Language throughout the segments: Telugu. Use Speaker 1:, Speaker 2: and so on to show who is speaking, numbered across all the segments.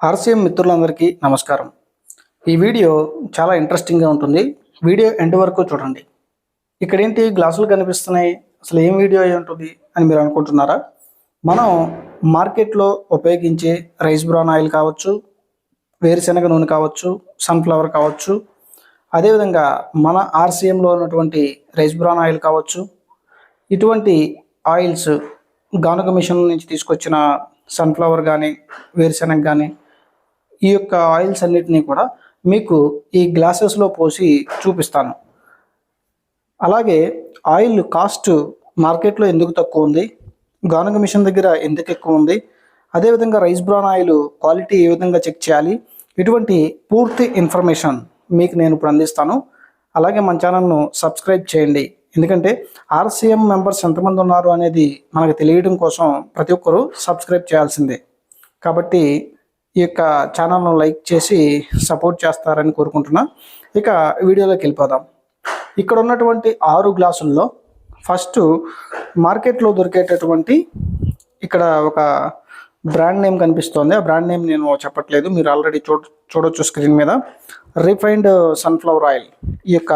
Speaker 1: ఆర్సీఎం మిత్రులందరికీ నమస్కారం. ఈ వీడియో చాలా ఇంట్రెస్టింగ్గా ఉంటుంది. వీడియో ఎండ్ వరకు చూడండి. ఇక్కడ ఏంటి గ్లాసులు కనిపిస్తున్నాయి? అసలు ఏం వీడియో అయి ఉంటుంది అని మీరు అనుకుంటున్నారా? మనం మార్కెట్లో ఉపయోగించే రైస్ బ్రౌన్ ఆయిల్ కావచ్చు వేరుశనగ నూనె కావచ్చు సన్ఫ్లవర్ కావచ్చు అదేవిధంగా మన ఆర్సీఎంలో ఉన్నటువంటి రైస్ బ్రౌన్ ఆయిల్ కావచ్చు. ఇటువంటి ఆయిల్స్ గానుగ మిషన్ నుంచి తీసుకొచ్చిన సన్ఫ్లవర్ కానీ వేరుశనగ కానీ ఈ యొక్క ఆయిల్స్ అన్నిటినీ కూడా మీకు ఈ గ్లాసెస్లో పోసి చూపిస్తాను. అలాగే ఆయిల్ కాస్ట్ మార్కెట్లో ఎందుకు తక్కువ ఉంది? గానుగ మిషన్ దగ్గర ఎందుకు ఎక్కువ ఉంది? అదేవిధంగా రైస్ బ్రాన్ ఆయిల్ క్వాలిటీ ఏ విధంగా చెక్ చేయాలి? ఇటువంటి పూర్తి ఇన్ఫర్మేషన్ మీకు నేను ఇప్పుడు అందిస్తాను. అలాగే మన ఛానల్ను సబ్స్క్రైబ్ చేయండి. ఎందుకంటే ఆర్సీఎం మెంబర్స్ ఎంతమంది ఉన్నారు అనేది మనకు తెలియడం కోసం ప్రతి ఒక్కరూ సబ్స్క్రైబ్ చేయాల్సిందే. కాబట్టి ఈ యొక్క ఛానల్ను లైక్ చేసి సపోర్ట్ చేస్తారని కోరుకుంటున్నా. ఇక వీడియోలోకి వెళ్ళిపోదాం. ఇక్కడ ఉన్నటువంటి ఆరు గ్లాసుల్లో ఫస్ట్ మార్కెట్లో దొరికేటటువంటి ఇక్కడ ఒక బ్రాండ్ నేమ్ కనిపిస్తోంది. ఆ బ్రాండ్ నేమ్ నేను చెప్పట్లేదు. మీరు ఆల్రెడీ చూ చూడొచ్చు స్క్రీన్ మీద. రిఫైన్డ్ సన్ఫ్లవర్ ఆయిల్ ఈ యొక్క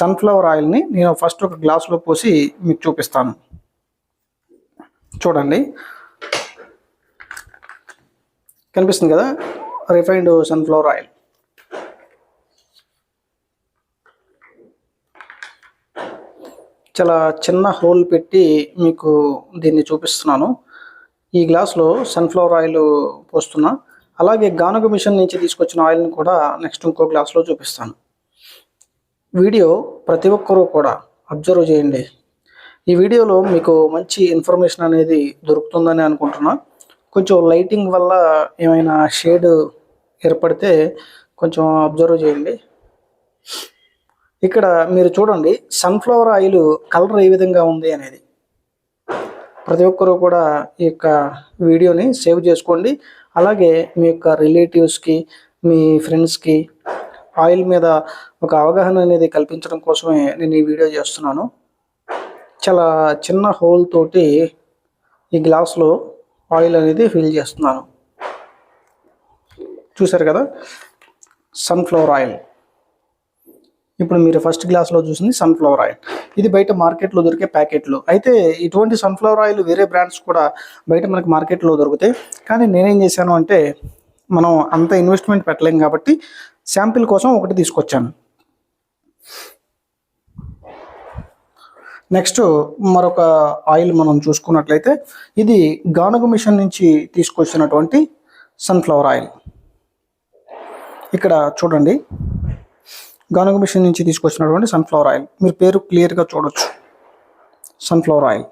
Speaker 1: సన్ఫ్లవర్ ఆయిల్ని నేను ఫస్ట్ ఒక గ్లాసులో పోసి మీకు చూపిస్తాను. చూడండి. కనిపిస్తుంది కదా? Refined sunflower oil. చాలా చిన్న హోల్ పెట్టి మీకు దీన్ని చూపిస్తున్నాను. ఈ గ్లాస్లో సన్ఫ్లవర్ ఆయిల్ పోస్తున్నా. అలాగే గానుగ మిషన్ నుంచి తీసుకొచ్చిన ఆయిల్ని కూడా నెక్స్ట్ ఇంకో గ్లాస్లో చూపిస్తాను. వీడియో ప్రతి ఒక్కరూ కూడా అబ్జర్వ్ చేయండి. ఈ వీడియోలో మీకు మంచి ఇన్ఫర్మేషన్ అనేది దొరుకుతుందని అనుకుంటున్నా. కొంచెం లైటింగ్ వల్ల ఏమైనా షేడ్ ఏర్పడితే కొంచెం అబ్జర్వ్ చేయండి. ఇక్కడ మీరు చూడండి సన్ఫ్లవర్ ఆయిల్ కలర్ ఏ విధంగా ఉంది అనేది. ప్రతి ఒక్కరూ కూడా ఈ యొక్క వీడియోని సేవ్ చేసుకోండి. అలాగే మీ యొక్క రిలేటివ్స్కి మీ ఫ్రెండ్స్కి ఆయిల్ మీద ఒక అవగాహన అనేది కల్పించడం కోసమే నేను ఈ వీడియో చేస్తున్నాను. చాలా చిన్న హోల్ తోటి ఈ గ్లాస్లో ఆయిల్ అనేది ఫిల్ చేస్తున్నాను. చూసారు కదా? Sunflower oil. ఇప్పుడు మీరు ఫస్ట్ గ్లాస్లో చూసింది సన్ఫ్లవర్ ఆయిల్. ఇది బయట మార్కెట్లో దొరికే ప్యాకెట్లు. అయితే ఇటువంటి సన్ఫ్లవర్ ఆయిల్ వేరే బ్రాండ్స్ కూడా బయట మనకి మార్కెట్లో దొరుకుతాయి. కానీ నేనేం చేశాను అంటే మనం అంత ఇన్వెస్ట్మెంట్ పెట్టలేం కాబట్టి శాంపిల్ కోసం ఒకటి తీసుకొచ్చాను. నెక్స్ట్ మరొక ఆయిల్ మనం చూసుకున్నట్లయితే ఇది గానుగ మిషన్ నుంచి తీసుకొచ్చినటువంటి సన్ఫ్లవర్ ఆయిల్ ఇక్కడ చూడండి. గానుగ మిషన్ నుంచి తీసుకొచ్చినటువంటి సన్ఫ్లవర్ ఆయిల్ మీరు పేరు క్లియర్గా చూడొచ్చు. సన్ఫ్లవర్ ఆయిల్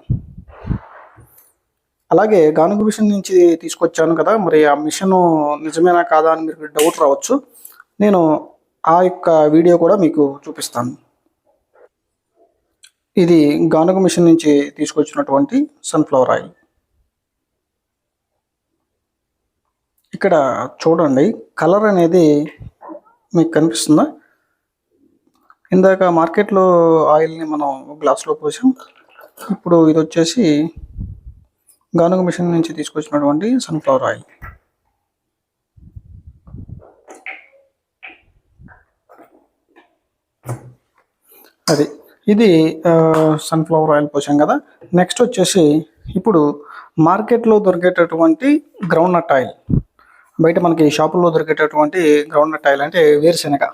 Speaker 1: అలాగే గానుగ మిషన్ నుంచి తీసుకొచ్చాను కదా మరి ఆ మిషన్ నిజమేనా కాదా అని మీకు డౌట్ రావచ్చు. నేను ఆ యొక్క వీడియో కూడా మీకు చూపిస్తాను. ఇది గానుగ మిషన్ నుంచి తీసుకొచ్చినటువంటి సన్ఫ్లవర్ ఆయిల్ ఇక్కడ చూడండి కలర్ అనేది మీకు కనిపిస్తుందా? ఇందాక మార్కెట్లో ఆయిల్ని మనం గ్లాస్లో పోసాం. ఇప్పుడు ఇది వచ్చేసి గానుగ మిషన్ నుంచి తీసుకొచ్చినటువంటి సన్ఫ్లవర్ ఆయిల్ అది ఇది సన్ఫ్లవర్ ఆయిల్ పోసాం కదా. నెక్స్ట్ వచ్చేసి ఇప్పుడు మార్కెట్లో దొరికేటటువంటి గ్రౌండ్ నట్ ఆయిల్ బయట మనకి షాపుల్లో దొరికేటటువంటి గ్రౌండ్ నట్ ఆయిల్ అంటే వేరుశెనగ.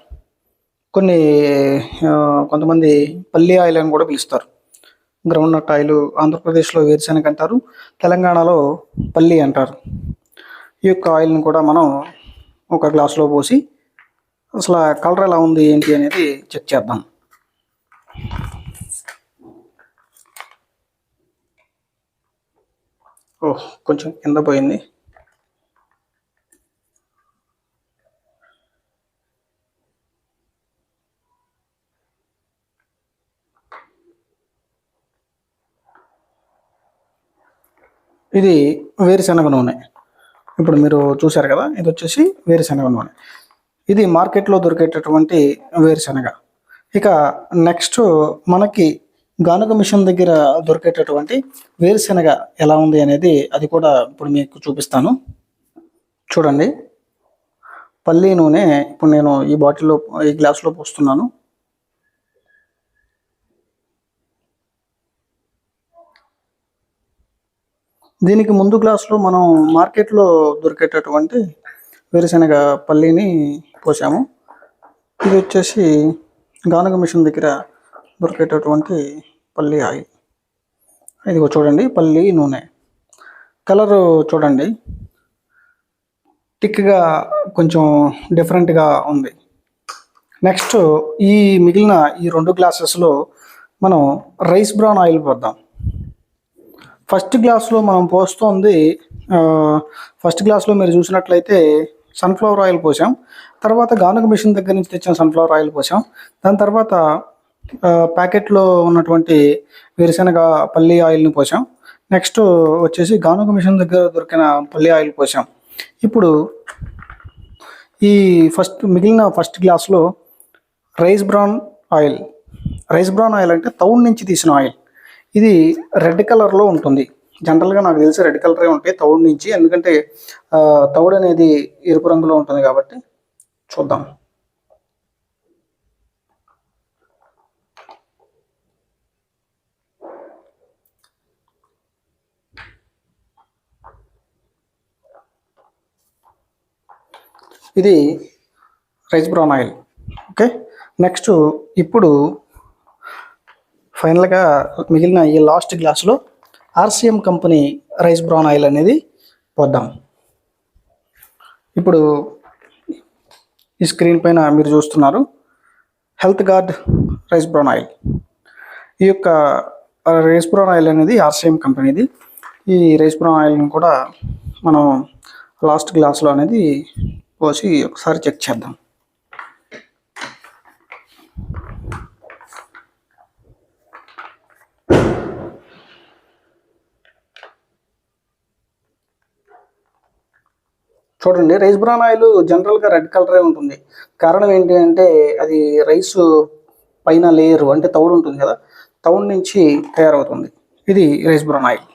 Speaker 1: కొన్ని కొంతమంది పల్లి ఆయిల్ అని కూడా పిలుస్తారు. గ్రౌండ్ నట్ ఆయిల్ ఆంధ్రప్రదేశ్లో వేరుశెనగ అంటారు తెలంగాణలో పల్లి అంటారు. ఈ యొక్క ఆయిల్ని కూడా మనం ఒక గ్లాస్లో పోసి అసలు కలర్ ఎలా ఉంది ఏంటి అనేది చెక్ చేద్దాం. ఓ కొంచెం కింద పోయింది. ఇది వేరుశనగ నూనె. ఇప్పుడు మీరు చూశారు కదా ఇది వచ్చేసి వేరుశనగ నూనె. ఇది మార్కెట్లో దొరికేటటువంటి వేరుశనగ. ఇక నెక్స్ట్ మనకి గానుగ మిషన్ దగ్గర దొరికేటటువంటి వేరుశనగ ఎలా ఉంది అనేది అది కూడా ఇప్పుడు మీకు చూపిస్తాను. చూడండి. పల్లి నూనె ఇప్పుడు నేను ఈ బాటిల్లో ఈ గ్లాస్లో పోస్తున్నాను. దీనికి ముందు గ్లాసులో మనం మార్కెట్లో దొరికేటటువంటి వేరుశనగ పల్లీని పోసాము. ఇది వచ్చేసి గానుగ మిషన్ దగ్గర దొరికేటటువంటి పల్లి ఆయిల్ ఇదిగో చూడండి పల్లి నూనె. కలర్ చూడండి. టిక్గా కొంచెం డిఫరెంట్గా ఉంది. నెక్స్ట్ ఈ మిగిలిన ఈ రెండు గ్లాసెస్లో మనం రైస్ బ్రౌన్ ఆయిల్ పోద్దాం. ఫస్ట్ గ్లాస్లో మనం పోస్తుంది ఫస్ట్ గ్లాస్లో మీరు చూసినట్లయితే సన్ఫ్లవర్ ఆయిల్ పోసాం. తర్వాత గానుగ మిషన్ దగ్గర నుంచి తెచ్చిన సన్ఫ్లవర్ ఆయిల్ పోసాం. దాని తర్వాత ప్యాకెట్లో ఉన్నటువంటి వేరుశనగ పల్లి ఆయిల్ని పోసాం. నెక్స్ట్ వచ్చేసి గానుగ మిషన్ దగ్గర దొరికిన పల్లి ఆయిల్ పోసాం. ఇప్పుడు ఈ ఫస్ట్ మిగిలిన ఫస్ట్ గ్లాస్లో rice bran oil. Rice bran oil అంటే తౌడు నుంచి తీసిన ఆయిల్. ఇది రెడ్ కలర్లో ఉంటుంది. జనరల్గా నాకు తెలిసి రెడ్ కలరే ఉంటాయి తౌడు నుంచి. ఎందుకంటే ఆ, తౌడు అనేది ఎరుపు రంగులో ఉంటుంది కాబట్టి చూద్దాం. ఇది rice bran oil. Okay? Next ఇప్పుడు ఫైనల్గా మిగిలిన ఈ లాస్ట్ గ్లాసులో RCM company rice bran oil అనేది పోద్దాం. ఇప్పుడు ఈ స్క్రీన్ పైన మీరు చూస్తున్నారు health guard rice bran oil. ఈ యొక్క రైస్ బ్రౌన్ ఆయిల్ అనేది ఆర్సిఎం కంపెనీది. ఈ రైస్ బ్రౌన్ ఆయిల్ని కూడా మనం లాస్ట్ గ్లాస్లో అనేది పోసి ఒకసారి చెక్ చేద్దాం. చూడండి రైస్ బ్రాన్ ఆయిల్ జనరల్గా రెడ్ కలరే ఉంటుంది. కారణం ఏంటి అంటే అది రైస్ పైన లేయర్ అంటే తౌడు ఉంటుంది కదా తౌడు నుంచి తయారవుతుంది. ఇది రైస్ బ్రాన్ ఆయిల్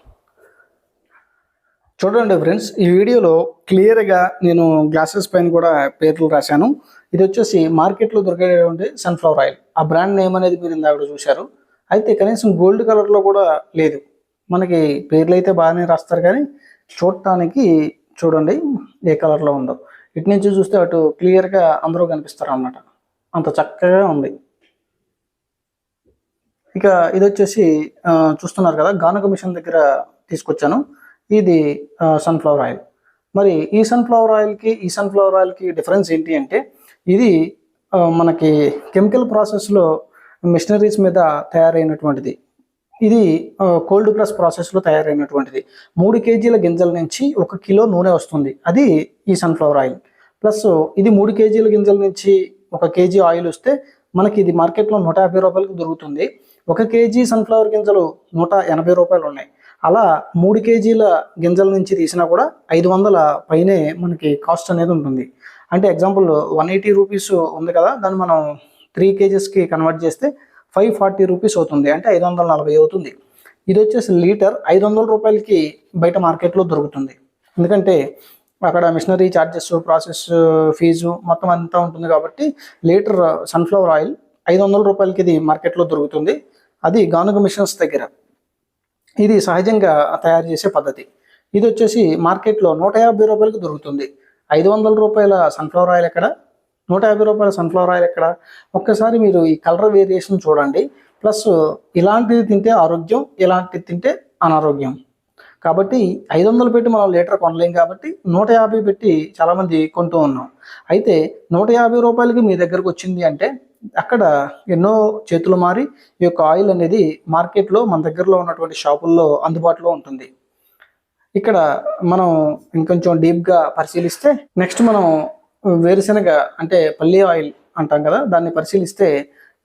Speaker 1: చూడండి ఫ్రెండ్స్ ఈ వీడియోలో క్లియర్గా నేను గ్లాసెస్ పైన కూడా పేర్లు రాశాను. ఇది వచ్చేసి మార్కెట్లో దొరికేటువంటి సన్ఫ్లవర్ ఆయిల్ ఆ బ్రాండ్ నేమ్ అనేది మీరు ఇందాక చూశారు. అయితే కనీసం గోల్డ్ కలర్లో కూడా లేదు. మనకి పేర్లు అయితే బాగానే రాస్తారు కానీ చూడటానికి చూడండి. ఏ కలర్లో ఉందో. ఇటు నుంచి చూస్తే అటు క్లియర్గా అందరూ కనిపిస్తారు అన్నమాట అంత చక్కగా ఉంది. ఇక ఇది వచ్చేసి చూస్తున్నారు కదా గానక మిషన్ దగ్గర తీసుకొచ్చాను. ఇది సన్ఫ్లవర్ ఆయిల్ మరి ఈ సన్ఫ్లవర్ ఆయిల్కి ఈ సన్ఫ్లవర్ ఆయిల్కి డిఫరెన్స్ ఏంటి అంటే ఇది మనకి కెమికల్ ప్రాసెస్లో మిషనరీస్ మీద తయారైనటువంటిది. ఇది కోల్డ్ ప్రెస్ ప్రాసెస్లో తయారైనటువంటిది. మూడు కేజీల గింజల నుంచి ఒక కిలో నూనె వస్తుంది. అది ఈ సన్ఫ్లవర్ ఆయిల్ ప్లస్ ఇది మూడు కేజీల గింజల నుంచి ఒక కేజీ ఆయిల్ వస్తే మనకి ఇది మార్కెట్లో నూట యాభై రూపాయలకు దొరుకుతుంది. ఒక కేజీ సన్ఫ్లవర్ గింజలు నూట ఎనభై రూపాయలు ఉన్నాయి. అలా మూడు కేజీల గింజల నుంచి తీసినా కూడా ఐదు వందల పైనే మనకి కాస్ట్ అనేది ఉంటుంది. అంటే ఎగ్జాంపుల్ వన్ ఎయిటీ రూపీస్ ఉంది కదా దాన్ని మనం త్రీ కేజెస్కి కన్వర్ట్ చేస్తే ఫైవ్ ఫార్టీ రూపీస్ అవుతుంది. అంటే ఐదు వందల నలభై అవుతుంది. ఇది వచ్చేసి లీటర్ ఐదు వందల రూపాయలకి బయట మార్కెట్లో దొరుకుతుంది. ఎందుకంటే అక్కడ మిషనరీ ఛార్జెస్ ప్రాసెస్ ఫీజు మొత్తం అంతా ఉంటుంది కాబట్టి లీటర్ సన్ఫ్లవర్ ఆయిల్ ఐదు వందల రూపాయలకి ఇది మార్కెట్లో దొరుకుతుంది. అది గానుగ మిషన్స్ దగ్గర. ఇది సహజంగా తయారు చేసే పద్ధతి. ఇది వచ్చేసి మార్కెట్లో నూట యాభై రూపాయలకి దొరుకుతుంది. ఐదు వందల రూపాయల సన్ఫ్లవర్ ఆయిల్ ఎక్కడ? నూట యాభై రూపాయల సన్ఫ్లవర్ ఆయిల్ ఎక్కడ? ఒక్కసారి మీరు ఈ కలర్ వేరియేషన్ చూడండి. ప్లస్ ఇలాంటిది తింటే ఆరోగ్యం ఇలాంటిది తింటే అనారోగ్యం. కాబట్టి ఐదు వందలు పెట్టి మనం లీటర్ కొనలేం కాబట్టి నూట యాభై పెట్టి చాలామంది కొంటూ ఉన్నాం. అయితే నూట యాభై రూపాయలకి మీ దగ్గరకు వచ్చింది అంటే అక్కడ ఎన్నో చేతులు మారి ఈ యొక్క ఆయిల్ అనేది మార్కెట్లో మన దగ్గరలో ఉన్నటువంటి షాపుల్లో అందుబాటులో ఉంటుంది. ఇక్కడ మనం ఇంకొంచెం డీప్గా పరిశీలిస్తే నెక్స్ట్ మనం వేరుశనగ అంటే పల్లి ఆయిల్ అంటాం కదా దాన్ని పరిశీలిస్తే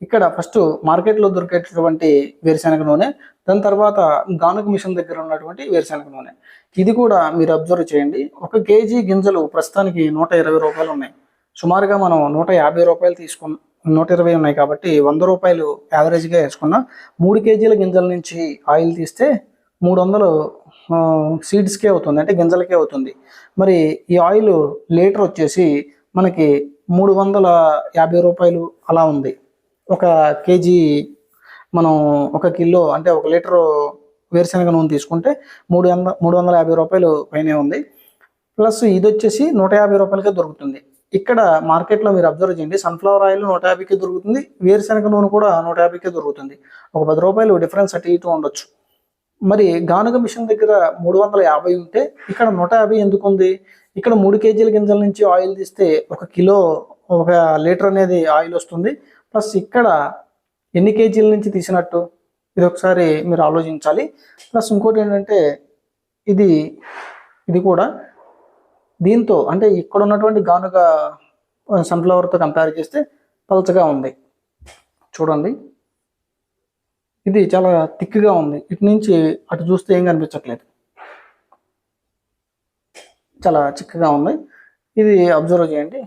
Speaker 1: ఇక్కడ ఫస్ట్ మార్కెట్లో దొరికేటటువంటి వేరుశనగ నూనె దాని తర్వాత గానుగ మిషన్ దగ్గర ఉన్నటువంటి వేరుశనగ నూనె. ఇది కూడా మీరు అబ్జర్వ్ చేయండి. ఒక కేజీ గింజలు ప్రస్తుతానికి నూట ఇరవై రూపాయలు ఉన్నాయి. సుమారుగా మనం నూట యాభై రూపాయలు తీసుకున్న నూట ఇరవై ఉన్నాయి కాబట్టి వంద రూపాయలు యావరేజ్గా వేసుకున్నా మూడు కేజీల గింజల నుంచి ఆయిల్ తీస్తే మూడు వందలు సీడ్స్కే అవుతుంది అంటే గింజలకే అవుతుంది. మరి ఈ ఆయిల్ లీటర్ వచ్చేసి మనకి మూడు వందల యాభై రూపాయలు అలా ఉంది. ఒక కేజీ మనం ఒక కిలో అంటే ఒక లీటరు వేరుశనగ నూనె తీసుకుంటే మూడు వంద మూడు వందల యాభై రూపాయలు పైనే ఉంది. ప్లస్ ఇది వచ్చేసి నూట యాభై రూపాయలకే దొరుకుతుంది. ఇక్కడ మార్కెట్లో మీరు అబ్జర్వ్ చేయండి సన్ఫ్లవర్ ఆయిల్ నూట యాభైకి దొరుకుతుంది వేరుశనగ నూనె కూడా నూట యాభైకే దొరుకుతుంది. ఒక పది రూపాయలు డిఫరెన్స్ అటు ఇటు ఉండొచ్చు. మరి గానుగ మిషన్ దగ్గర మూడు వందల యాభై ఉంటే ఇక్కడ నూట యాభై ఎందుకు ఉంది ఇక్కడ మూడు కేజీల గింజల నుంచి ఆయిల్ తీస్తే ఒక కిలో ఒక లీటర్ అనేది ఆయిల్ వస్తుంది. ప్లస్ ఇక్కడ ఎన్ని కేజీల నుంచి తీసినట్టు? ఇది ఒకసారి మీరు ఆలోచించాలి. ప్లస్ ఇంకోటి ఏంటంటే ఇది ఇది కూడా దీంతో అంటే ఇక్కడ ఉన్నటువంటి గానుగ సన్ఫ్లవర్తో కంపేర్ చేస్తే పలచగా ఉంది. చూడండి. ఇది చాలా థిక్గా ఉంది. ఇటు నుంచి అటు చూస్తే ఏం కనిపించట్లేదు. చాలా చిక్కగా ఉంది. ఇది అబ్జర్వ్ చేయండి.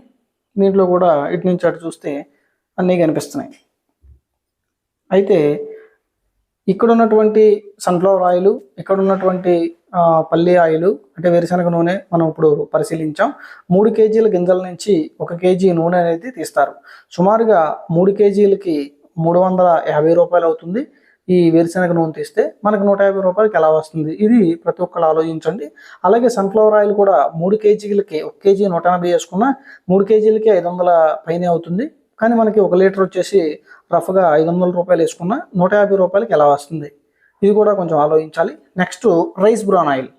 Speaker 1: దీంట్లో కూడా ఇటు నుంచి అటు చూస్తే అన్నీ కనిపిస్తున్నాయి. అయితే ఇక్కడ ఉన్నటువంటి సన్ఫ్లవర్ ఆయిల్ ఇక్కడ ఉన్నటువంటి పల్లి ఆయిల్ అంటే వేరుశనగ నూనె మనం ఇప్పుడు పరిశీలించాం. మూడు కేజీల గింజల నుంచి ఒక కేజీ నూనె అనేది తీస్తారు. సుమారుగా మూడు కేజీలకి మూడు వందల యాభై రూపాయలు అవుతుంది. ఈ వేరుశనగ నూనె తీస్తే మనకు నూట యాభై రూపాయలకి ఎలా వస్తుంది? ఇది ప్రతి ఒక్కరు ఆలోచించండి. అలాగే సన్ఫ్లవర్ ఆయిల్ కూడా మూడు కేజీలకి ఒక కేజీ నూట ఎనభై వేసుకున్నా మూడు కేజీలకి ఐదు వందల పైనే అవుతుంది. కానీ మనకి ఒక లీటర్ వచ్చేసి రఫ్గా ఐదు వందల రూపాయలు వేసుకున్నా నూట యాభై రూపాయలకి ఎలా వస్తుంది? ఇది కూడా కొంచెం ఆలోచించాలి. Next rice bran oil.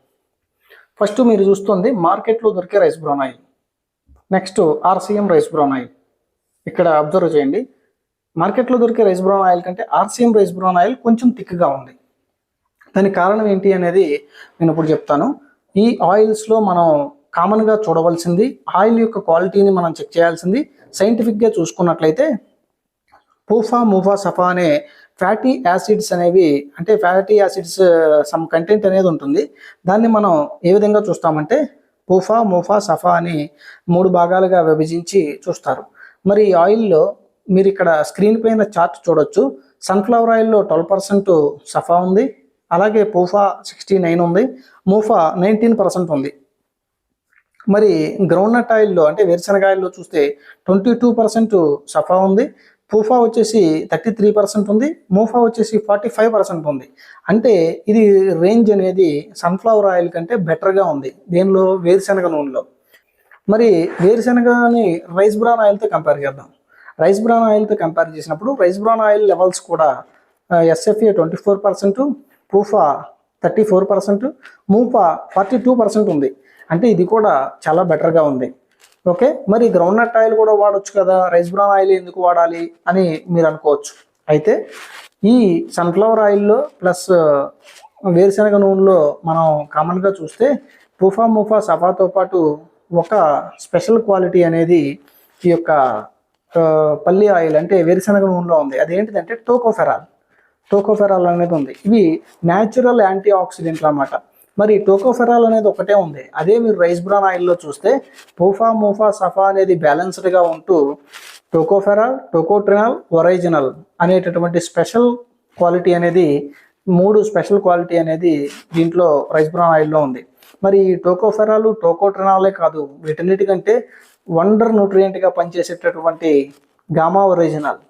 Speaker 1: First మీరు చూస్తుంది మార్కెట్లో దొరికే rice bran oil. Next RCM rice bran oil. ఇక్కడ అబ్జర్వ్ చేయండి. మార్కెట్లో దొరికే రైస్ బ్రౌన్ ఆయిల్ కంటే ఆర్సీఎం రైస్ బ్రౌన్ ఆయిల్ కొంచెం థిక్గా ఉంది. దానికి కారణం ఏంటి అనేది నేను ఇప్పుడు చెప్తాను. ఈ ఆయిల్స్లో మనం కామన్గా చూడవలసింది ఆయిల్ యొక్క క్వాలిటీని మనం చెక్ చేయాల్సింది సైంటిఫిక్గా చూసుకున్నట్లయితే పూఫా మూఫా సఫా అనే ఫ్యాటీ యాసిడ్స్ అనేవి అంటే ఫ్యాటీ యాసిడ్స్ సమ్ కంటెంట్ అనేది ఉంటుంది. దాన్ని మనం ఏ విధంగా చూస్తామంటే పూఫా మూఫా సఫా అని మూడు భాగాలుగా విభజించి చూస్తారు. మరి ఈ ఆయిల్లో మీరు ఇక్కడ స్క్రీన్ పైన చార్ట్ చూడొచ్చు. సన్ఫ్లవర్ ఆయిల్లో ట్వెల్వ్ పర్సెంట్ సఫా ఉంది. అలాగే పూఫా సిక్స్టీ నైన్ ఉంది. మూఫా నైన్టీన్ పర్సెంట్ ఉంది. మరి గ్రౌండ్ నట్ ఆయిల్లో అంటే వేరుశనగ ఆయిల్లో చూస్తే ట్వంటీ టూ పర్సెంట్ సఫా ఉంది. పూఫా వచ్చేసి థర్టీ త్రీ పర్సెంట్ ఉంది. మూఫా వచ్చేసి ఫార్టీ ఫైవ్ పర్సెంట్ ఉంది. అంటే ఇది రేంజ్ అనేది సన్ఫ్లవర్ ఆయిల్ కంటే బెటర్గా ఉంది. దీనిలో వేరుశనగ నూనెలో. మరి వేరుశనగని రైస్ బ్రాన్ ఆయిల్తో కంపేర్ చేద్దాం. రైస్ బ్రాన్ ఆయిల్తో కంపేర్ చేసినప్పుడు రైస్ బ్రాన్ ఆయిల్ లెవెల్స్ కూడా SFA twenty four percent PUFA thirty four percent MUFA forty two percent ఉంది. అంటే ఇది కూడా చాలా బెటర్గా ఉంది. ఓకే? మరి గ్రౌండ్ నట్ ఆయిల్ కూడా వాడచ్చు కదా? రైస్ బ్రాన్ ఆయిల్ ఎందుకు వాడాలి అని మీరు అనుకోవచ్చు. అయితే ఈ సన్ఫ్లవర్ ఆయిల్లో ప్లస్ వేరుశనగ నూనెలో మనం కామన్గా చూస్తే పూఫా ముఫా సఫాతో పాటు ఒక స్పెషల్ క్వాలిటీ అనేది ఈ యొక్క పల్లి ఆయిల్ అంటే వేరుశనగ నూనెలో ఉంది. అదేంటిదంటే టోకోఫెరాల్. టోకోఫెరాల్ అనేది ఉంది. ఇవి న్యాచురల్ యాంటీ ఆక్సిడెంట్లు అన్నమాట. మరి టోకోఫెరాల్ అనేది ఒకటే ఉంది. అదే మీరు రైస్ బ్రాన్ ఆయిల్లో చూస్తే పోఫా మోఫా సఫా అనేది బ్యాలెన్స్డ్గా ఉంటూ టోకోఫెరాల్ టోకోట్రినాల్ ఒరైజినల్ అనేటటువంటి స్పెషల్ క్వాలిటీ అనేది మూడు స్పెషల్ క్వాలిటీ అనేది దీంట్లో రైస్ బ్రాన్ ఆయిల్లో ఉంది. మరి ఈ టోకోఫెరాలు టోకోట్రినాలే కాదు. వీటన్నిటికంటే వండర్ న్యూట్రియంట్గా పనిచేసేటటువంటి గామా ఒరిజినల్.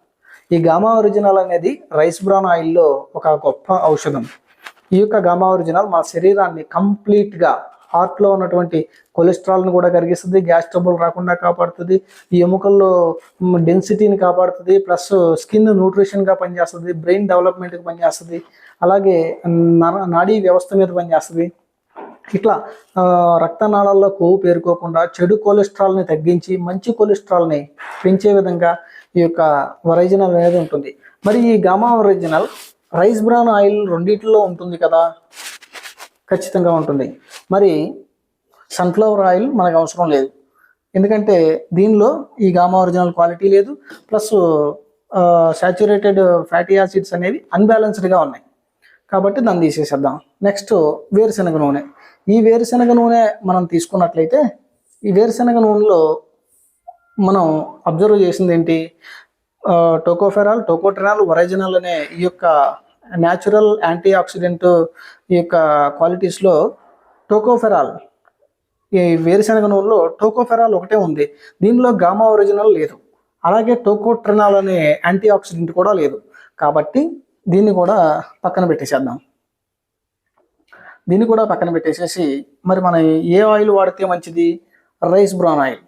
Speaker 1: ఈ గామా ఒరిజినల్ అనేది రైస్ బ్రాన్ ఆయిల్లో ఒక గొప్ప ఔషధం. ఈ యొక్క గామా ఒరిజినల్ మన శరీరాన్ని కంప్లీట్గా హార్ట్లో ఉన్నటువంటి కొలెస్ట్రాల్ని కూడా కరిగిస్తుంది గ్యాస్ ట్రబుల్ రాకుండా కాపాడుతుంది ఈ ఎముకల్లో డెన్సిటీని కాపాడుతుంది ప్లస్ స్కిన్ న్యూట్రిషన్గా పనిచేస్తుంది బ్రెయిన్ డెవలప్మెంట్కి పనిచేస్తుంది అలాగే నాడీ వ్యవస్థ మీద పనిచేస్తుంది. ఇట్లా రక్తనాళాల్లో కొవ్వు పేరుకోకుండా చెడు కొలెస్ట్రాల్ని తగ్గించి మంచి కొలెస్ట్రాల్ని పెంచే విధంగా ఈ యొక్క ఒరిజినల్ అనేది ఉంటుంది. మరి ఈ gamma original rice bran oil రెండింటిలో ఉంటుంది కదా? ఖచ్చితంగా ఉంటుంది. మరి సన్ఫ్లవర్ ఆయిల్ మనకు అవసరం లేదు. ఎందుకంటే దీనిలో ఈ గామా ఒరిజినల్ క్వాలిటీ లేదు. ప్లస్ సాచురేటెడ్ ఫ్యాటీ యాసిడ్స్ అనేవి అన్బ్యాలెన్స్డ్గా ఉన్నాయి. కాబట్టి దాన్ని తీసేసేద్దాం. నెక్స్ట్ వేరుశనగ నూనె. ఈ వేరుశనగ నూనె మనం తీసుకున్నట్లయితే ఈ వేరుశనగ నూనెలో మనం అబ్జర్వ్ చేసింది ఏంటి? టోకోఫెరాల్ టోకోట్రినాల్ ఒరిజినల్ అనే ఈ యొక్క న్యాచురల్ యాంటీ ఆక్సిడెంట్ ఈ యొక్క క్వాలిటీస్లో టోకోఫెరాల్ ఈ వేరుశనగ నూనెలో టోకోఫెరాల్ ఒకటే ఉంది. దీనిలో గామా ఒరిజినల్ లేదు. అలాగే టోకోట్రినాల్ అనే యాంటీ ఆక్సిడెంట్ కూడా లేదు. కాబట్టి దీన్ని కూడా పక్కన పెట్టేసేద్దాం. దీన్ని కూడా పక్కన పెట్టేసేసి మరి మనం ఏ ఆయిల్ వాడితే మంచిది? Rice brown oil.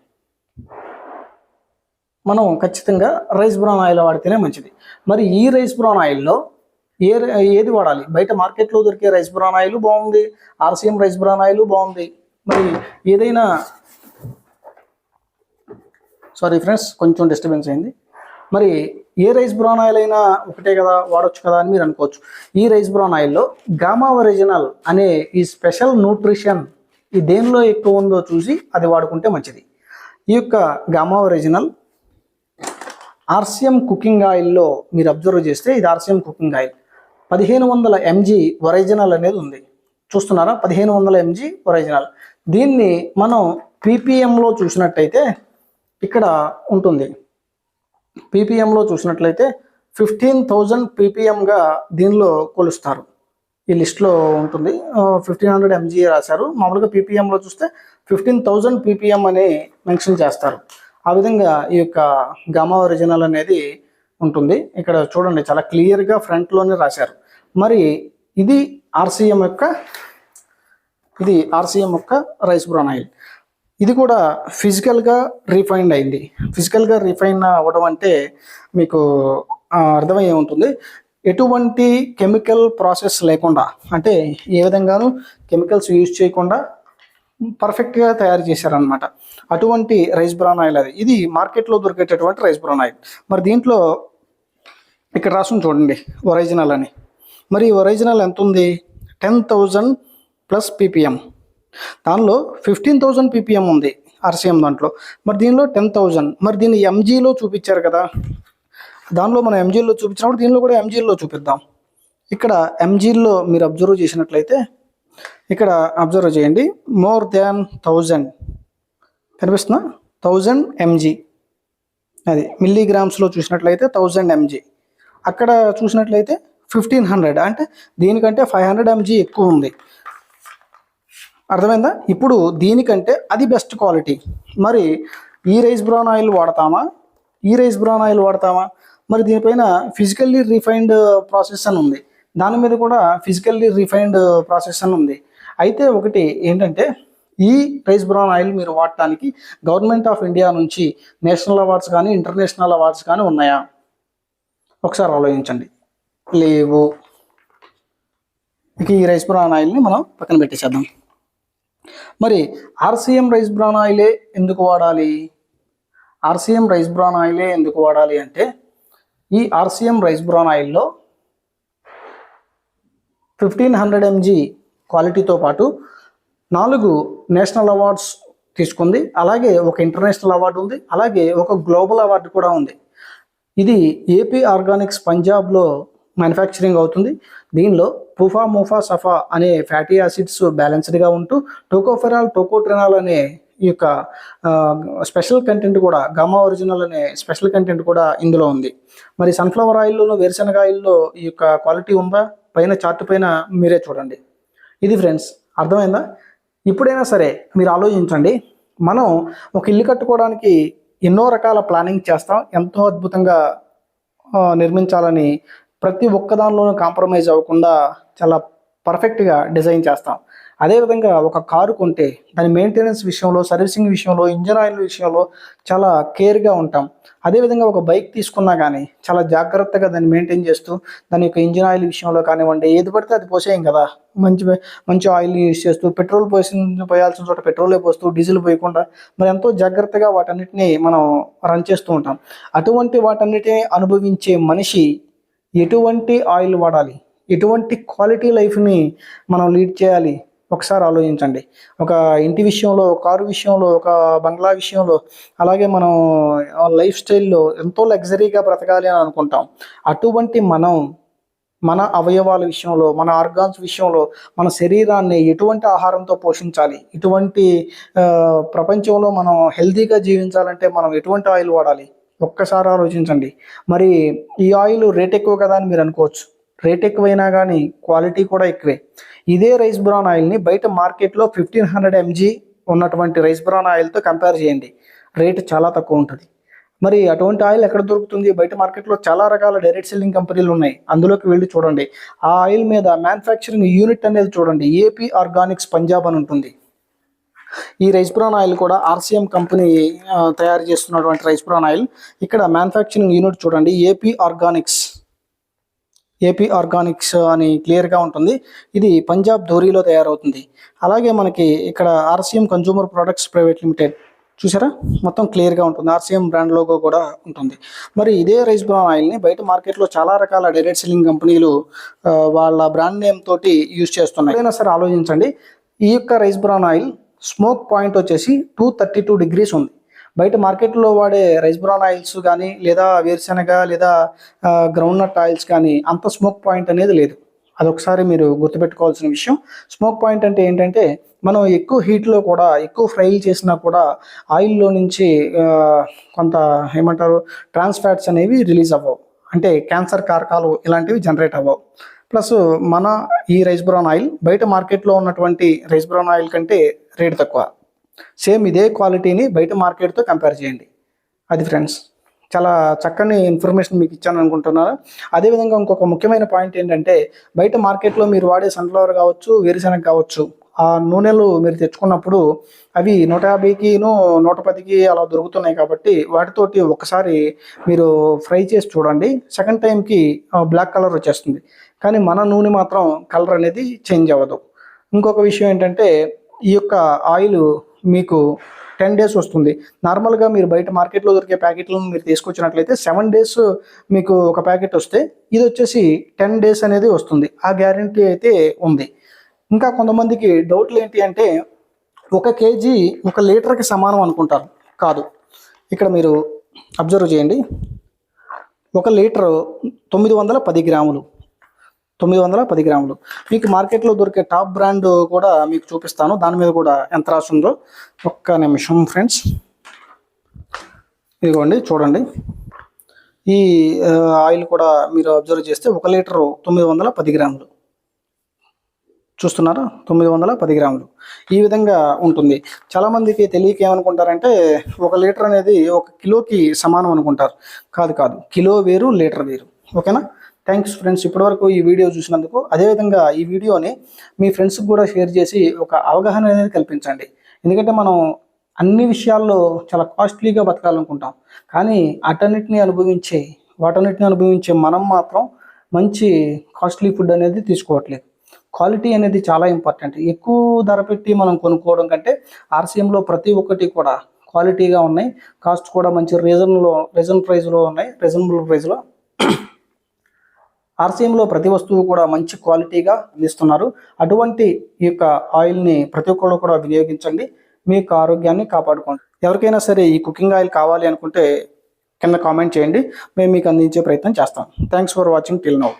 Speaker 1: మనం ఖచ్చితంగా రైస్ బ్రౌన్ ఆయిల్ వాడితేనే మంచిది. మరి ఈ రైస్ బ్రౌన్ ఆయిల్లో ఏ ఏది వాడాలి? బయట మార్కెట్లో దొరికే రైస్ బ్రౌన్ ఆయిల్ బాగుంది. ఆర్సీఎం రైస్ బ్రౌన్ ఆయిల్ బాగుంది. మరి ఏదైనా సారీ ఫ్రెండ్స్ కొంచెం డిస్టర్బెన్స్ అయింది. మరి ఏ రైస్ బ్రౌన్ ఆయిల్ అయినా ఒకటే కదా వాడొచ్చు కదా అని మీరు అనుకోవచ్చు. ఈ రైస్ బ్రౌన్ ఆయిల్లో గామా ఒరిజినల్ అనే ఈ స్పెషల్ న్యూట్రిషన్ ఈ దేనిలో ఎక్కువ ఉందో చూసి అది వాడుకుంటే మంచిది. ఈ యొక్క గామా ఒరిజినల్ ఆర్సిఎం కుకింగ్ ఆయిల్లో మీరు అబ్జర్వ్ చేస్తే ఇది ఆర్సిఎం కుకింగ్ ఆయిల్. పదిహేను వందల ఎంజీ ఒరిజినల్ అనేది ఉంది. చూస్తున్నారా? పదిహేను వందల ఎంజీ ఒరిజినల్. దీన్ని మనం పీపీఎంలో చూసినట్టయితే ఇక్కడ ఉంటుంది. పీపీఎంలో చూసినట్లయితే ఫిఫ్టీన్ థౌజండ్ పీపీఎంగా దీనిలో కొలుస్తారు. ఈ లిస్ట్లో ఉంటుంది. ఫిఫ్టీన్ హండ్రెడ్ ఎంజీఏ రాశారు. మామూలుగా పీపీఎంలో చూస్తే ఫిఫ్టీన్ థౌజండ్ పీపీఎం అని మెన్షన్ చేస్తారు. ఆ విధంగా ఈ యొక్క గమా ఒరిజినల్ అనేది ఉంటుంది. ఇక్కడ చూడండి చాలా క్లియర్గా ఫ్రంట్లోనే రాశారు. మరి ఇది ఆర్సీఎం యొక్క ఇది ఆర్సీఎం యొక్క రైస్ బ్రౌన్ ఆయిల్. ఇది కూడా ఫిజికల్గా రిఫైన్డ్ అయింది. ఫిజికల్గా రిఫైన్ అవ్వడం అంటే మీకు అర్థమయ్యే ఉంటుంది. ఎటువంటి కెమికల్ ప్రాసెస్ లేకుండా అంటే ఏ విధంగానూ కెమికల్స్ యూజ్ చేయకుండా పర్ఫెక్ట్గా తయారు చేశారనమాట అటువంటి రైస్ బ్రౌన్ ఆయిల్ అది. ఇది మార్కెట్లో దొరికేటటువంటి రైస్ బ్రౌన్ ఆయిల్. మరి దీంట్లో ఇక్కడ రాసుకుని చూడండి ఒరిజినల్ అని. మరి ఒరిజినల్ ఎంత ఉంది టెన్ థౌజండ్ ప్లస్ పీపీఎం. దానిలో ఫిఫ్టీన్ థౌజండ్ పీపీఎం ఉంది ఆర్సీఎం దాంట్లో. మరి దీనిలో టెన్ థౌజండ్ మరి దీన్ని ఎంజీలో చూపించారు కదా. దానిలో మనం ఎంజీలో చూపించినప్పుడు దీనిలో కూడా ఎంజీలో చూపిద్దాం. ఇక్కడ ఎంజీల్లో మీరు అబ్జర్వ్ చేసినట్లయితే ఇక్కడ అబ్జర్వ్ చేయండి. మోర్ దాన్ థౌజండ్ కనిపిస్తుందా? థౌజండ్ ఎంజీ అది మిల్లీగ్రామ్స్లో చూసినట్లయితే థౌజండ్ ఎంజీ అక్కడ చూసినట్లయితే ఫిఫ్టీన్ హండ్రెడ్ అంటే దీనికంటే ఫైవ్ హండ్రెడ్ ఎంజీ ఎక్కువ ఉంది. అర్థమైందా? ఇప్పుడు దీనికంటే అది బెస్ట్ క్వాలిటీ మరి ఈ రైస్ బ్రౌన్ ఆయిల్ వాడతామా? ఈ రైస్ బ్రౌన్ ఆయిల్ వాడతామా? మరి దీనిపైన ఫిజికల్లీ రిఫైన్డ్ ప్రాసెస్ అని ఉంది. దాని మీద కూడా ఫిజికల్లీ రిఫైన్డ్ ప్రాసెస్ అని ఉంది. అయితే ఒకటి ఏంటంటే ఈ రైస్ బ్రౌన్ ఆయిల్ మీరు వాడటానికి గవర్నమెంట్ ఆఫ్ ఇండియా నుంచి నేషనల్ అవార్డ్స్ కానీ ఇంటర్నేషనల్ అవార్డ్స్ కానీ ఉన్నాయా? ఒకసారి ఆలోచించండి. లేవు. ఇక ఈ రైస్ బ్రౌన్ ఆయిల్ని మనం పక్కన పెట్టేసేద్దాం. మరి ఆర్సీఎం రైస్ బ్రాన్ ఆయిలే ఎందుకు వాడాలి? ఆర్సీఎం రైస్ బ్రాన్ ఆయిలే ఎందుకు వాడాలి అంటే ఈ ఆర్సీఎం రైస్ బ్రాన్ ఆయిల్లో ఫిఫ్టీన్ హండ్రెడ్ ఎంజీ క్వాలిటీతో పాటు నాలుగు నేషనల్ అవార్డ్స్ తీసుకుంది. అలాగే ఒక ఇంటర్నేషనల్ అవార్డు ఉంది. అలాగే ఒక గ్లోబల్ అవార్డు కూడా ఉంది. ఇది ఏపీ ఆర్గానిక్స్ పంజాబ్లో మ్యానుఫ్యాక్చరింగ్ అవుతుంది. దీనిలో పుఫా ముఫా సఫా అనే ఫ్యాటీ యాసిడ్స్ బ్యాలెన్స్డ్గా ఉంటూ టోకోఫెరాల్ టోకోట్రెనాల్ అనే ఈ యొక్క స్పెషల్ కంటెంట్ కూడా గమా ఒరిజినల్ అనే స్పెషల్ కంటెంట్ కూడా ఇందులో ఉంది. మరి సన్ఫ్లవర్ ఆయిల్లోనూ వేరుశనగ ఆయిల్లో ఈ యొక్క క్వాలిటీ ఉందా? పైన చార్ట్ పైన మీరే చూడండి. ఇది ఫ్రెండ్స్ అర్థమైందా? ఇప్పుడైనా సరే మీరు ఆలోచించండి. మనం ఒక ఇల్లు కట్టుకోవడానికి ఎన్నో రకాల ప్లానింగ్ చేస్తాం. ఎంతో అద్భుతంగా నిర్మించాలని ప్రతి ఒక్క దానిలోనూ కాంప్రమైజ్ అవ్వకుండా చాలా పర్ఫెక్ట్గా డిజైన్ చేస్తాం. అదేవిధంగా ఒక కారు కొంటే దాని మెయింటెనెన్స్ విషయంలో సర్వీసింగ్ విషయంలో ఇంజన్ ఆయిల్ విషయంలో చాలా కేర్గా ఉంటాం. అదేవిధంగా ఒక బైక్ తీసుకున్నా కానీ చాలా జాగ్రత్తగా దాన్ని మెయింటైన్ చేస్తూ దాని యొక్క ఇంజిన్ ఆయిల్ విషయంలో కానివ్వండి ఏది పడితే అది పోసేయం కదా. మంచి మంచి ఆయిల్ యూజ్ చేస్తూ పెట్రోల్ పోసిన పోయాల్సిన చోట పెట్రోలే పోస్తూ డీజిల్ పోయకుండా మరి ఎంతో జాగ్రత్తగా వాటన్నిటిని మనం రన్ చేస్తూ ఉంటాం. అటువంటి వాటన్నిటిని అనుభవించే మనిషి ఎటువంటి ఆయిల్ వాడాలి? ఎటువంటి క్వాలిటీ లైఫ్ని మనం లీడ్ చేయాలి? ఒకసారి ఆలోచించండి. ఒక ఇంటి విషయంలో కారు విషయంలో ఒక బంగ్లా విషయంలో అలాగే మనం లైఫ్ స్టైల్లో ఎంతో లగ్జరీగా బ్రతకాలి అని అనుకుంటాం. అటువంటి మనం మన అవయవాల విషయంలో మన ఆర్గాన్స్ విషయంలో మన శరీరాన్ని ఎటువంటి ఆహారంతో పోషించాలి? ఇటువంటి ప్రపంచంలో మనం హెల్తీగా జీవించాలంటే మనం ఎటువంటి ఆయిల్ వాడాలి? ఒక్కసారి ఆలోచించండి. మరి ఈ ఆయిల్ రేట్ ఎక్కువ కదా అని మీరు అనుకోవచ్చు. రేట్ ఎక్కువైనా కానీ క్వాలిటీ కూడా ఎక్కువే. ఇదే రైస్ బ్రౌన్ ఆయిల్ని బయట మార్కెట్లో ఫిఫ్టీన్ హండ్రెడ్ ఎంజీ ఉన్నటువంటి రైస్ బ్రాన్ ఆయిల్తో కంపేర్ చేయండి. రేట్ చాలా తక్కువ ఉంటుంది. మరి అటువంటి ఆయిల్ ఎక్కడ దొరుకుతుంది? బయట మార్కెట్లో చాలా రకాల డైరెక్ట్ సెల్లింగ్ కంపెనీలు ఉన్నాయి. అందులోకి వెళ్ళి చూడండి. ఆ ఆయిల్ మీద మ్యానుఫ్యాక్చరింగ్ యూనిట్ అనేది చూడండి. ఏపీ ఆర్గానిక్స్ పంజాబ్ అని ఉంటుంది. ఈ రైస్ బ్రాన్ ఆయిల్ కూడా ఆర్సీఎం కంపెనీ తయారు చేస్తున్నటువంటి రైస్ బ్రాన్ ఆయిల్. ఇక్కడ మ్యానుఫ్యాక్చరింగ్ యూనిట్ చూడండి ఏపీ ఆర్గానిక్స్ ఏపీ ఆర్గానిక్స్ అని క్లియర్గా ఉంటుంది. ఇది పంజాబ్ ధోరీలో తయారవుతుంది. అలాగే మనకి ఇక్కడ RCM consumer products private limited చూసారా? మొత్తం క్లియర్గా ఉంటుంది. ఆర్సీఎం బ్రాండ్ లోగో కూడా ఉంటుంది. మరి ఇదే రైస్ బ్రాన్ ఆయిల్ని బయట మార్కెట్లో చాలా రకాల డైరెక్ట్ సెల్లింగ్ కంపెనీలు వాళ్ళ బ్రాండ్ నేమ్ తోటి యూజ్ చేస్తున్నాయి. అయినా సరే ఆలోచించండి ఈ యొక్క rice bran oil smoke point వచ్చేసి టూ థర్టీ టూ డిగ్రీస్ ఉంది. బయట మార్కెట్లో వాడే రైస్ బ్రాన్ ఆయిల్స్ కానీ లేదా వేరుశనగ లేదా గ్రౌండ్ నట్ ఆయిల్స్ కానీ అంత స్మోక్ పాయింట్ అనేది లేదు. అదొకసారి మీరు గుర్తుపెట్టుకోవాల్సిన విషయం. స్మోక్ పాయింట్ అంటే ఏంటంటే మనం ఎక్కువ హీట్లో కూడా ఎక్కువ ఫ్రైలు చేసినా కూడా ఆయిల్లో నుంచి కొంత ఏమంటారు ట్రాన్స్ ఫ్యాట్స్ అనేవి రిలీజ్ అవ్వవు. అంటే క్యాన్సర్ కారకాలు ఇలాంటివి జనరేట్ అవ్వవు. ప్లస్ మన ఈ రైస్ బ్రౌన్ ఆయిల్ బయట మార్కెట్లో ఉన్నటువంటి రైస్ బ్రౌన్ ఆయిల్ కంటే రేట్ తక్కువ. సేమ్ ఇదే క్వాలిటీని బయట మార్కెట్తో కంపేర్ చేయండి. అది ఫ్రెండ్స్ చాలా చక్కని ఇన్ఫర్మేషన్ మీకు ఇచ్చాను అనుకుంటున్నాను. అదేవిధంగా ఇంకొక ముఖ్యమైన పాయింట్ ఏంటంటే బయట మార్కెట్లో మీరు వాడే సన్ఫ్లవర్ కావచ్చు వేరుశనగ కావచ్చు ఆ నూనెలు మీరు తెచ్చుకున్నప్పుడు అవి నూట యాభైకిను నూట పదికి అలా దొరుకుతున్నాయి కాబట్టి వాటితోటి ఒకసారి మీరు ఫ్రై చేసి చూడండి. సెకండ్ టైంకి బ్లాక్ కలర్ వచ్చేస్తుంది. కానీ మన నూనె మాత్రం కలర్ అనేది చేంజ్ అవ్వదు. ఇంకొక విషయం ఏంటంటే ఈ యొక్క ఆయిల్ మీకు టెన్ డేస్ వస్తుంది. నార్మల్గా మీరు బయట మార్కెట్లో దొరికే ప్యాకెట్లను మీరు తీసుకొచ్చినట్లయితే సెవెన్ డేస్ మీకు ఒక ప్యాకెట్ వస్తే ఇది వచ్చేసి టెన్ డేస్ అనేది వస్తుంది. ఆ గ్యారంటీ అయితే ఉంది. ఇంకా కొంతమందికి డౌట్లు ఏంటి అంటే ఒక కేజీ ఒక లీటర్కి సమానం అనుకుంటారు. కాదు. ఇక్కడ మీరు అబ్జర్వ్ చేయండి. ఒక లీటరు తొమ్మిది వందల పది గ్రాములు. తొమ్మిది వందల పది గ్రాములు. మీకు మార్కెట్లో దొరికే టాప్ బ్రాండ్ కూడా మీకు చూపిస్తాను. దాని మీద కూడా ఎంత రాస్తుందో ఒక్క నిమిషం ఫ్రెండ్స్. ఇదిగోండి చూడండి. ఈ ఆయిల్ కూడా మీరు అబ్జర్వ్ చేస్తే ఒక లీటరు తొమ్మిది వందల పది గ్రాములు. చూస్తున్నారా? తొమ్మిది వందల పది గ్రాములు. ఈ విధంగా ఉంటుంది. చాలామందికి తెలియక ఏమనుకుంటారంటే ఒక లీటర్ అనేది ఒక కిలోకి సమానం అనుకుంటారు. కాదు కాదు కిలో వేరు లీటర్ వేరు. ఓకేనా? థ్యాంక్స్ ఫ్రెండ్స్ ఇప్పటివరకు ఈ వీడియో చూసినందుకు అదేవిధంగా ఈ వీడియోని మీ ఫ్రెండ్స్కి కూడా షేర్ చేసి ఒక అవగాహన అనేది కల్పించండి. ఎందుకంటే మనం అన్ని విషయాల్లో చాలా కాస్ట్లీగా బతకాలనుకుంటాం. కానీ అటన్నిటిని అనుభవించే వాటన్నిటిని అనుభవించే మనం మాత్రం మంచి కాస్ట్లీ ఫుడ్ అనేది తీసుకోవట్లేదు. క్వాలిటీ అనేది చాలా ఇంపార్టెంట్ ఎక్కువ ధర పెట్టి మనం కొనుక్కోవడం కంటే ఆర్సీఎంలో ప్రతి ఒక్కటి కూడా క్వాలిటీగా ఉన్నాయి. కాస్ట్ కూడా మంచి రీజన్లో రీజన్ ప్రైస్లో ఉన్నాయి. రీజనబుల్ ప్రైస్లో ఆర్సీఎంలో ప్రతి వస్తువు కూడా మంచి క్వాలిటీగా అందిస్తున్నారు. అటువంటి ఈ యొక్క ఆయిల్ని ప్రతి ఒక్కరు కూడా వినియోగించండి. మీ యొక్క ఆరోగ్యాన్ని కాపాడుకోండి. ఎవరికైనా సరే ఈ కుకింగ్ ఆయిల్ కావాలి అనుకుంటే కింద కామెంట్ చేయండి. మేము మీకు అందించే ప్రయత్నం చేస్తాం. Thanks for watching till now